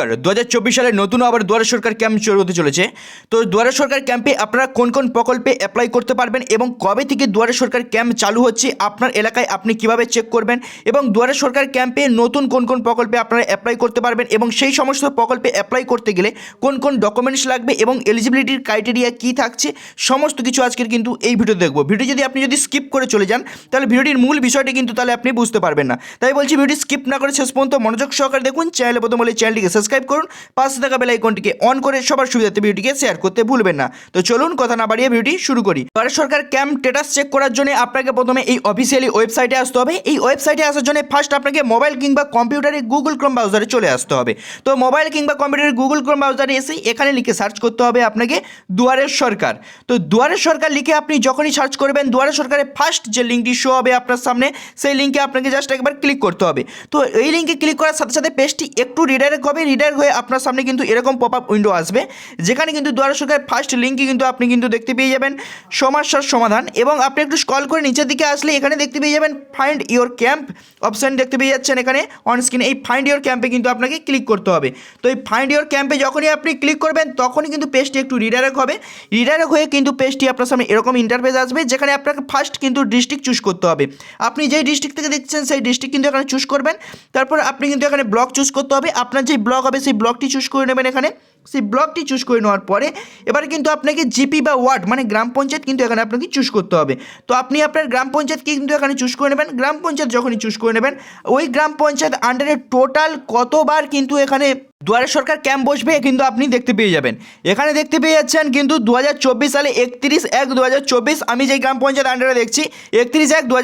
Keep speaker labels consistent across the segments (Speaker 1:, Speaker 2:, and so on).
Speaker 1: নমস্কার দু হাজার চব্বিশ সালে নতুন আবার দুয়ারে সরকার ক্যাম্প শুরু হতে চলেছে। তো দুয়ারে সরকার ক্যাম্পে আপনারা কোন কোন প্রকল্পে অ্যাপ্লাই করতে পারবেন এবং কবে থেকে দুয়ারে সরকার ক্যাম্প চালু হচ্ছে, আপনার এলাকায় আপনি কীভাবে চেক করবেন এবং দুয়ারে সরকার ক্যাম্পে নতুন কোন কোন প্রকল্পে আপনারা অ্যাপ্লাই করতে পারবেন এবং সেই সমস্ত প্রকল্পে অ্যাপ্লাই করতে গেলে কোন কোন ডকুমেন্টস লাগবে এবং এলিজিবিলিটির ক্রাইটেরিয়া কী থাকছে, সমস্ত কিছু আজকের কিন্তু এই ভিডিও দেখব। ভিডিও যদি আপনি যদি স্কিপ করে চলে যান, তাহলে ভিডিওটির মূল বিষয়টি কিন্তু তাহলে আপনি বুঝতে পারবেন না। তাই বলছি ভিডিও স্কিপ না করে শেষ পর্যন্ত মনোযোগ সহকারে দেখুন চ্যানেলে প্রথম হলে চ্যানেলটিকে সাবস্ক্রাইব করুন, পাশে থাকা বেল আইকনটিকে অন করে সবার সুবিধাতে ভিডিওটিকে শেয়ার করতে ভুলবেন না। তো চলুন কথা না বাড়িয়ে ভিডিওটি শুরু করি। ভারত সরকার ক্যাম্প স্ট্যাটাস চেক করার জন্য আপনাকে প্রথমে এই অফিসিয়ালি ওয়েবসাইটে আসতে হবে। এই ওয়েবসাইটে আসার জন্য ফার্স্ট আপনাকে মোবাইল কিংবা কম্পিউটারে গুগল ক্রোম ব্রাউজারে চলে আসতে হবে। তো মোবাইল কিংবা কম্পিউটারে গুগল ক্রোম ব্রাউজারে এসে এখানে লিখে সার্চ করতে হবে আপনাকে দুয়ারের সরকার। তো দুয়ারের সরকার লিখে আপনি যখনই সার্চ করবেন, দুয়ারের সরকারের ফার্স্ট যে লিঙ্কটি শো হবে আপনার সামনে, সেই লিঙ্কে আপনাকে জাস্ট একবার ক্লিক করতে হবে। তো এই লিঙ্কে ক্লিক করার সাথে সাথে পেজটি একটু রিডাইরেক্ট হবে রিডাইরেক্ট হয়ে আপনার সামনে কিন্তু এরকম পপ আপ উইন্ডো আসবে, যেখানে কিন্তু দুয়ারের সরকারের ফার্স্ট লিঙ্কই কিন্তু আপনি কিন্তু দেখতে পেয়ে যাবেন সমস্যার সমাধান। এবং আপনি একটু স্ক্রল করে নিচের দিকে আসলে এখানে দেখতে পেয়ে যাবেন ফাইন্ড ইওর ক্যাম্প অপশান দেখতে পেয়ে যাচ্ছেন এখানে। অন স্ক্রিনে এই ফাইন্ড ইওর ক্যাম্পে কিন্তু আপনাকে ক্লিক করতে হবে। তো এই ফাইন্ড ইওর ক্যাম্পে যখনই আপনি ক্লিক করবেন, তখনই কিন্তু পেজটি একটু রিডাইরেক্ট হবে। রিডাইরেক্ট হয়ে কিন্তু পেজটি আপনার সামনে এরকম ইন্টারফেস আসবে, যেখানে আপনাকে ফার্স্ট কিন্তু ডিস্ট্রিক্ট চুজ করতে হবে। আপনি যেই ডিস্ট্রিক্ট থেকে দেখছেন, সেই ডিস্ট্রিক্ট কিন্তু এখানে চুজ করবেন। তারপর আপনি কিন্তু এখানে ব্লক চুজ করতে হবে। আপনার যেই ব্লক হবে সেই ব্লকটি চুজ করে নেবেন এখানে। সেই ব্লকটি চুজ করে নেওয়ার পরে এবার কিন্তু আপনাকে জিপি বা ওয়ার্ড মানে গ্রাম পঞ্চায়েত কিন্তু এখানে আপনাকে চুজ করতে হবে। তো আপনি আপনার গ্রাম পঞ্চায়েতকে কিন্তু এখানে চুজ করে নেবেন। গ্রাম পঞ্চায়েত যখনই চুজ করে নেবেন, ওই গ্রাম পঞ্চায়েত আন্ডারে টোটাল কতবার কিন্তু এখানে দুয়ারে সরকার ক্যাম্প বসবে কিন্তু আপনি দেখতে পেয়ে যাবেন। এখানে দেখতে পেয়ে যাচ্ছেন কিন্তু দু হাজার চব্বিশ সালে একত্রিশ এক দু আমি যেই গ্রাম পঞ্চায়েত আন্ডারে দেখছি, একত্রিশ এক দু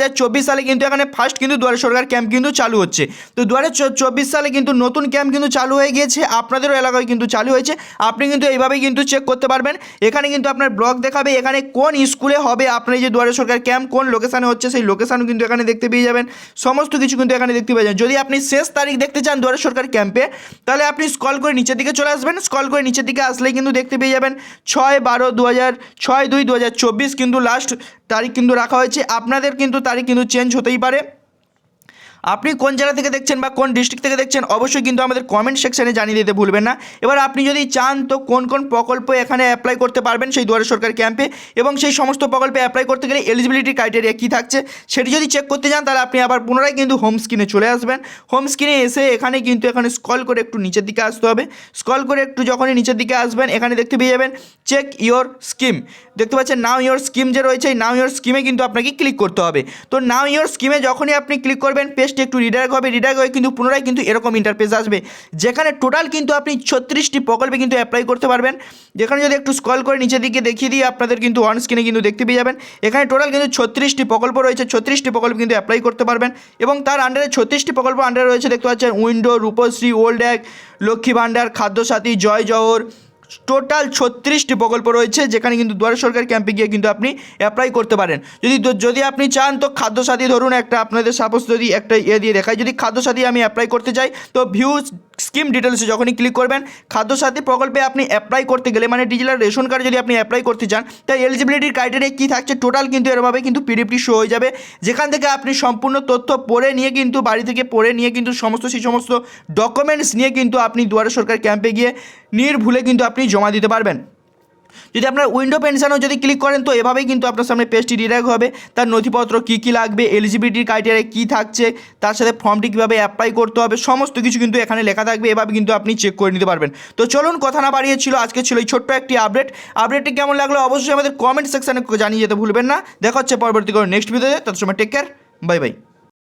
Speaker 1: সালে কিন্তু এখানে ফার্স্ট কিন্তু দুয়ারে সরকার ক্যাম্প কিন্তু চালু হচ্ছে। তো দু হাজার চব্বিশ সালে কিন্তু নতুন ক্যাম্প কিন্তু চালু হয়ে গিয়েছে, আপনাদেরও এলাকায় কিন্তু চালু হয়েছে। আপনি কিন্তু এইভাবেই কিন্তু চেক করতে পারবেন। এখানে কিন্তু আপনার ব্লক দেখাবে, এখানে কোন স্কুলে হবে, আপনার যে দুয়ারে সরকার ক্যাম্প কোন লোকেশানে হচ্ছে, সেই লোকেশানও কিন্তু এখানে দেখতে পেয়ে যাবেন। সমস্ত কিছু কিন্তু এখানে দেখতে পেয়ে যাবেন। যদি আপনি শেষ তারিখ দেখতে চান দুয়ারে সরকার ক্যাম্পে তাহলে আপনি স্কল করে নিচের দিকে চলে আসবেন। স্কল করে নিচের দিকে আসলেই কিন্তু দেখতে পেয়ে যাবেন, ছয় বারো দু হাজার ছয় দুই দু হাজার চব্বিশ কিন্তু লাস্ট তারিখ কিন্তু রাখা হয়েছে। আপনাদের কিন্তু তারিখ কিন্তু চেঞ্জ হতেই পারে। আপনি কোন জেলা থেকে দেখছেন বা কোন ডিস্ট্রিক্ট থেকে দেখছেন, অবশ্যই কিন্তু আমাদের কমেন্ট সেকশনে জানিয়ে দিতে ভুলবেন না। এবার আপনি যদি চান তো কোন কোন প্রকল্প এখানে অ্যাপ্লাই করতে পারবেন সেই দুয়ারে সরকার ক্যাম্পে এবং সেই সমস্ত প্রকল্পে অ্যাপ্লাই করতে গেলে এলিজিবিলিটি ক্রাইটেরিয়া কী থাকছে সেটি যদি চেক করতে চান তাহলে আপনি আবার পুনরায় কিন্তু হোম স্ক্রিনে চলে আসবেন। হোম স্ক্রিনে এসে এখানে কিন্তু এখানে স্কল করে একটু নিচের দিকে আসতে হবে। স্কল করে একটু যখনই নিচের দিকে আসবেন, এখানে দেখতে পেয়ে যাবেন চেক ইয়োর স্কিম দেখতে পাচ্ছেন নাও ইওর স্কিম যে রয়েছে নাও ইওর স্কিমে কিন্তু আপনাকে ক্লিক করতে হবে। তো নাও ইওর স্কিমে যখনই আপনি ক্লিক করবেন পেজটি একটু রিডাইরেক্ট হবে, রিডাইরেক্ট হয়ে কিন্তু পুনরায় কিন্তু এরকম ইন্টারফেস আসবে। যেখানে টোটাল কিন্তু আপনি ছত্রিশটি প্রকল্পে কিন্তু অ্যাপ্লাই করতে পারবেন। যেখানে যদি একটু স্কল করে নিচের দিকে দেখিয়ে দিই, আপনাদের কিন্তু অন স্ক্রিনে কিন্তু দেখতে পেয়ে যাবেন। এখানে টোটাল কিন্তু ছত্রিশটি প্রকল্প রয়েছে, ছত্রিশটি প্রকল্প কিন্তু অ্যাপ্লাই করতে পারবেন। এবং তার আন্ডারে ছত্রিশটি প্রকল্প আন্ডারে রয়েছে, দেখতে পাচ্ছেন, উইন্ডো, রূপশ্রী, ওল্ড এক, লক্ষ্মী ভাণ্ডার, খাদ্যসাথী, জয় জহর টোটাল ছত্রিশটি প্রকল্প রয়েছে, যেখানে কিন্তু দুয়ারে সরকার ক্যাম্পে গিয়ে কিন্তু আপনি অ্যাপ্লাই করতে পারেন। যদি যদি আপনি চান, তো খাদ্যসাথী ধরুন একটা আপনাদের সাপোজ যদি একটা ইয়ে দিয়ে দেখায় যদি খাদ্যসাথী আমি অ্যাপ্লাই করতে চাই, তো ভিউ স্কিম ডিটেলসে যখনই ক্লিক করবেন, খাদ্যসাথী প্রকল্পে আপনি অ্যাপ্লাই করতে গেলে মানে ডিজিটাল রেশন কার্ড যদি আপনি অ্যাপ্লাই করতে চান, তাই এলিজিবিলিটির ক্রাইটেরিয়া কী থাকছে টোটাল কিন্তু এরভাবে কিন্তু পিডিএফটি শো হয়ে যাবে। যেখান থেকে আপনি সম্পূর্ণ তথ্য পড়ে নিয়ে কিন্তু, বাড়ি থেকে পড়ে নিয়ে কিন্তু, সমস্ত সেই সমস্ত ডকুমেন্টস নিয়ে কিন্তু আপনি দুয়ারে সরকার ক্যাম্পে গিয়ে, নির্ভুলে কিন্তু আপনি জমা দিতে পারবেন। যদি আপনার উইন্ডো পেনশনও যদি ক্লিক করেন, তো এভাবেই কিন্তু আপনার সামনে পেজটি ডিরেক্ট হবে। তার নথিপত্র কী কী লাগবে এলিজিবিলিটির ক্রাইটেরিয়া কী থাকছে, তার সাথে ফর্মটি কীভাবে অ্যাপ্লাই করতে হবে, সমস্ত কিছু কিন্তু এখানে লেখা থাকবে, এভাবে কিন্তু আপনি চেক করে নিতে পারবেন। তো চলুন কথা না বাড়িয়ে ছিল, আজকে ছিল এই ছোট্ট একটি আপডেট আপডেটটি কেমন লাগল অবশ্যই আমাদের কমেন্ট সেকশানে জানিয়ে যেতে ভুলবেন না। দেখা হচ্ছে পরবর্তী করে নেক্সট ভিডিওতে তত সময় টেক কেয়ার বাই বাই